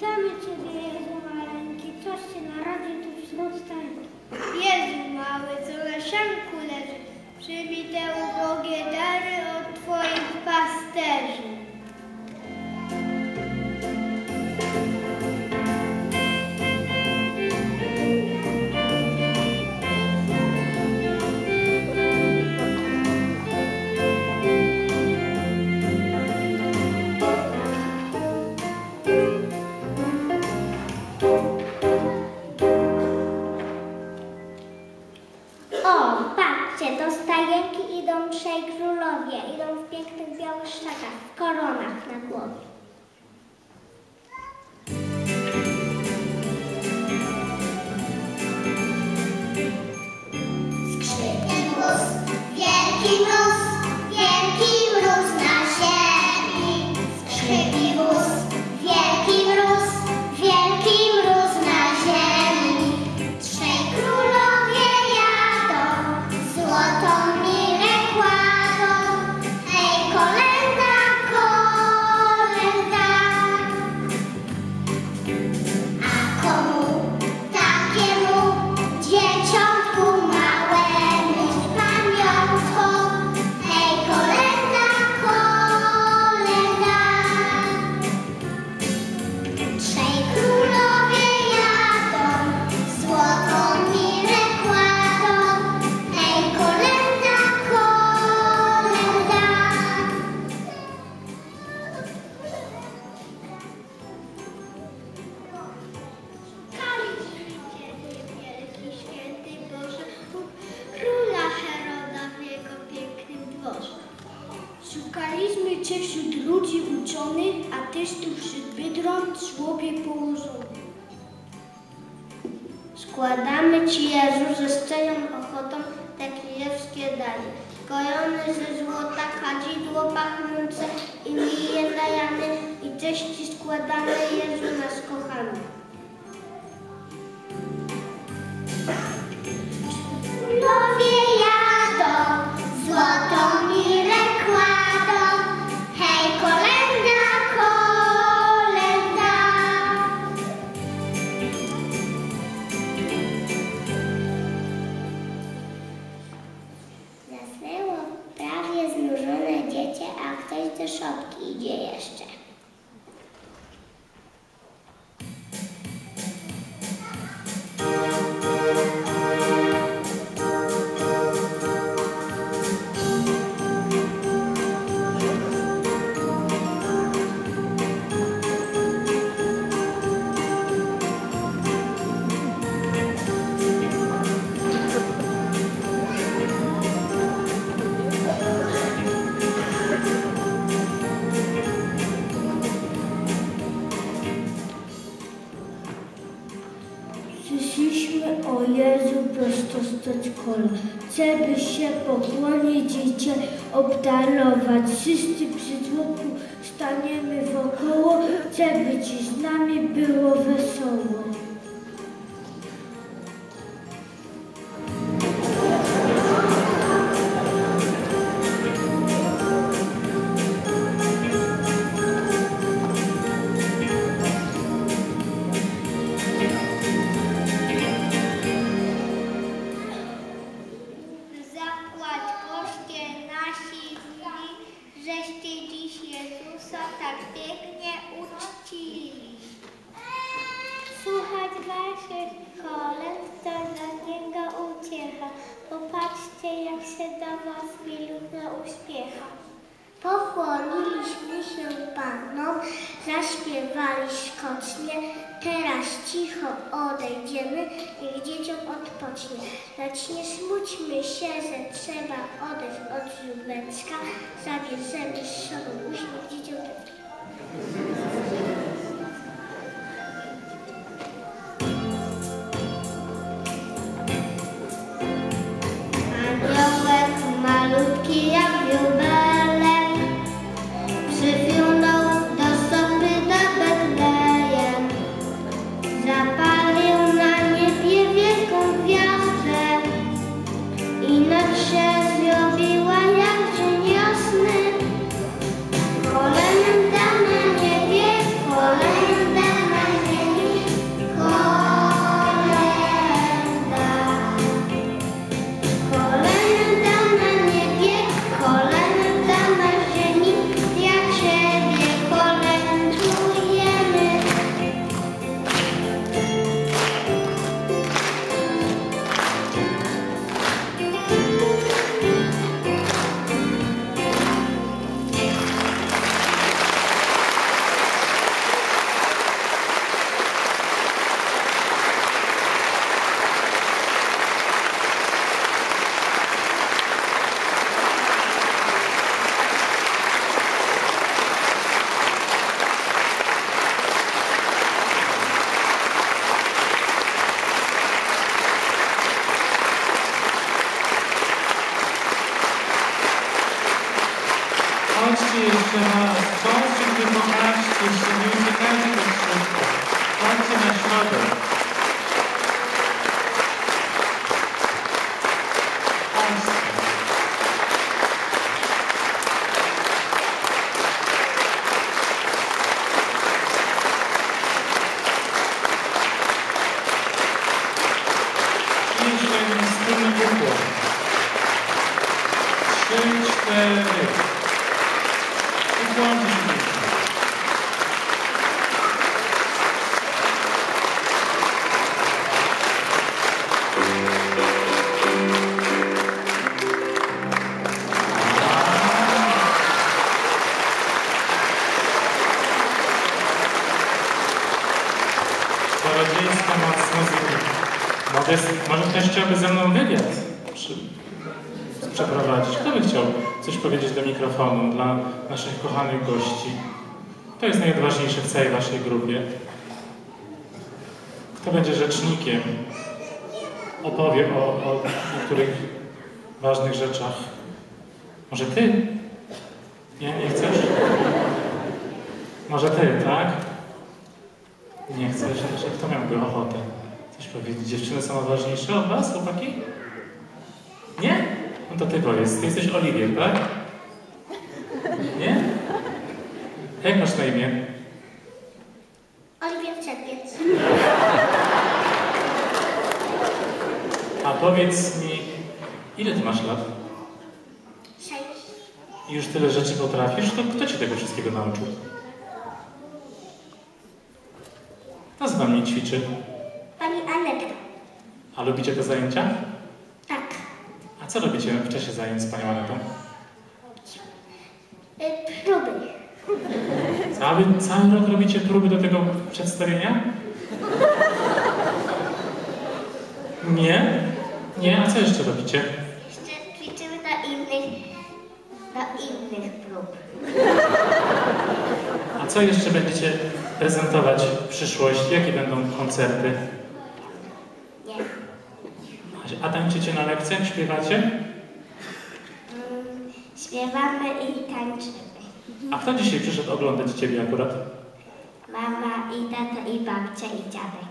Witamy Ciebie, Jezu maleńki, ktoś się narodził tu wśród. Jezu mały, co na szanku leży, przyjmij te ubogie dary od Twoich pasterzy. 这哪看过？te kijewskie dali. Kojony ze złota, kadzidło pachnące i mijene i cześci składane Jezu nas kochany. świecie obdarować. Wszyscy przy dzwonku staniemy wokoło, żeby ci z nami było wesoło. odpocznie. Teraz cicho odejdziemy, niech dzieciom odpocznie. Lecz nie smućmy się, że trzeba odejść od Zubecka, zabierzemy z sobą Pokażcie jeszcze raz. Chodźcie, gdy pokażcie. Jeszcze nie uciekajcie tak szybko. Chodźcie na środek. Przynieśmy wspólny układ. Trzy, cztery. Się. Czarodziejska moc muzyki. Mogę, może ktoś chciałby ze mną wywiad przy, przeprowadzić? Kto by chciał coś powiedzieć do mikrofonu dla naszych kochanych gości? Kto jest najodważniejszy w całej waszej grupie? Kto będzie rzecznikiem? Opowie o, o niektórych ważnych rzeczach. Może ty? Nie, nie chcesz? Może ty, tak? Nie chcesz, kto miałby ochotę coś powiedzieć? Dziewczyny są ważniejsze od was, chłopaki? To ty powiedz. Ty jesteś Oliwier, tak? Nie? Jak masz na imię? Oliwier Czerwiec. A powiedz mi, ile ty masz lat? Sześć. I już tyle rzeczy potrafisz? To kto cię tego wszystkiego nauczył? Kto z wami ćwiczy? Pani Anetka. A lubicie te zajęcia? Co robicie w czasie zajęć z panią Anetą? Próby. Cały, cały rok robicie próby do tego przedstawienia? Nie? Nie? A co jeszcze robicie? Jeszcze ćwiczymy do innych, do innych prób. A co jeszcze będziecie prezentować w przyszłości? Jakie będą koncerty? Nie. Tańczycie na lekcjach? Śpiewacie? Mm, śpiewamy i tańczymy. A kto dzisiaj przyszedł oglądać Ciebie akurat? Mama i tata i babcia i dziadek.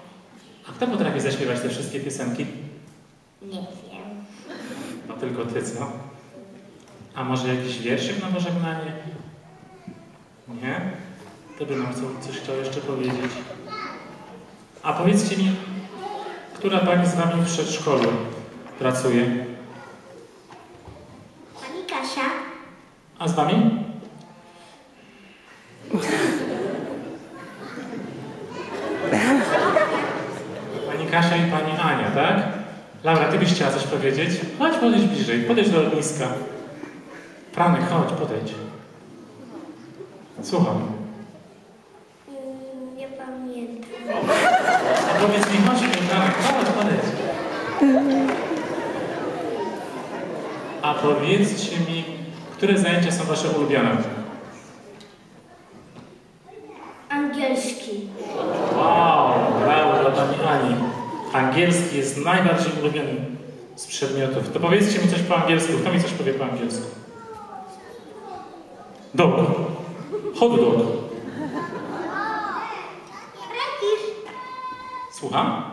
A kto potrafi zaśpiewać te wszystkie piosenki? Nie wiem. No tylko Ty, co? A może jakiś wierszyk na pożegnanie? Nie? To by nam co- coś chciał jeszcze powiedzieć. A powiedzcie mi, która Pani z Wami w przedszkolu pracuje? Pani Kasia. A z Wami? Pani Kasia i Pani Ania, tak? Laura, Ty byś chciała coś powiedzieć? Chodź, podejdź bliżej, podejdź do ogniska. Franek, chodź, podejdź. Słucham. Mm, Nie pamiętam. A powiedz mi, chodź, Franek, chodź, podejdź. A powiedzcie mi, które zajęcia są Wasze ulubione? Angielski. Wow, brawo dla Pani Ani. Angielski jest najbardziej ulubiony z przedmiotów. To powiedzcie mi coś po angielsku. Kto mi coś powie po angielsku? Dog. Hot dog. Słucham?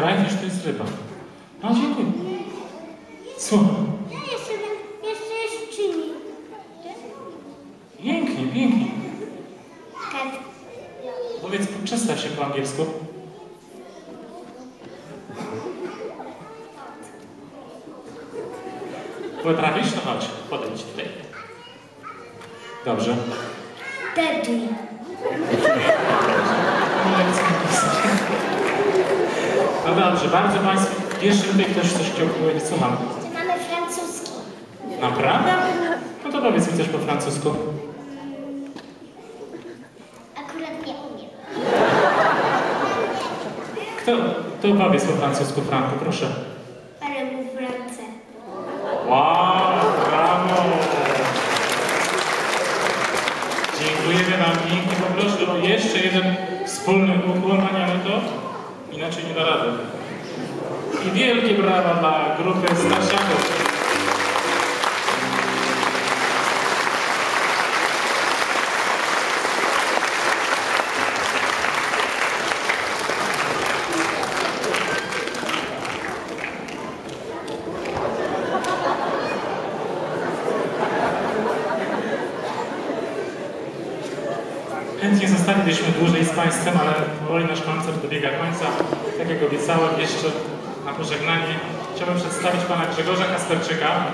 Krajfisz to jest ryba. No, dziękuję. Słucham. Ja jeszcze, jeszcze jest czyni. Pięknie, pięknie. Kat. Powiedz, przedstaw się po angielsku. Potrafisz? To chodź, podejdź tutaj. Dobrze. Daddy. No dobrze, bardzo Państwu. Jeszcze tutaj ktoś coś chciał powiedzieć. Słucham. Jeszcze mamy francuski. Naprawdę? No to powiedz mi coś po francusku. Akurat nie umiem. Kto? To powiedz po francusku, Franku, proszę. Grupy Stasiaków. Chętnie zostalibyśmy dłużej z Państwem, ale powoli nasz koncert dobiega końca. Tak jak obiecałem, jeszcze chciałbym przedstawić Pana Grzegorza Kasperczyka,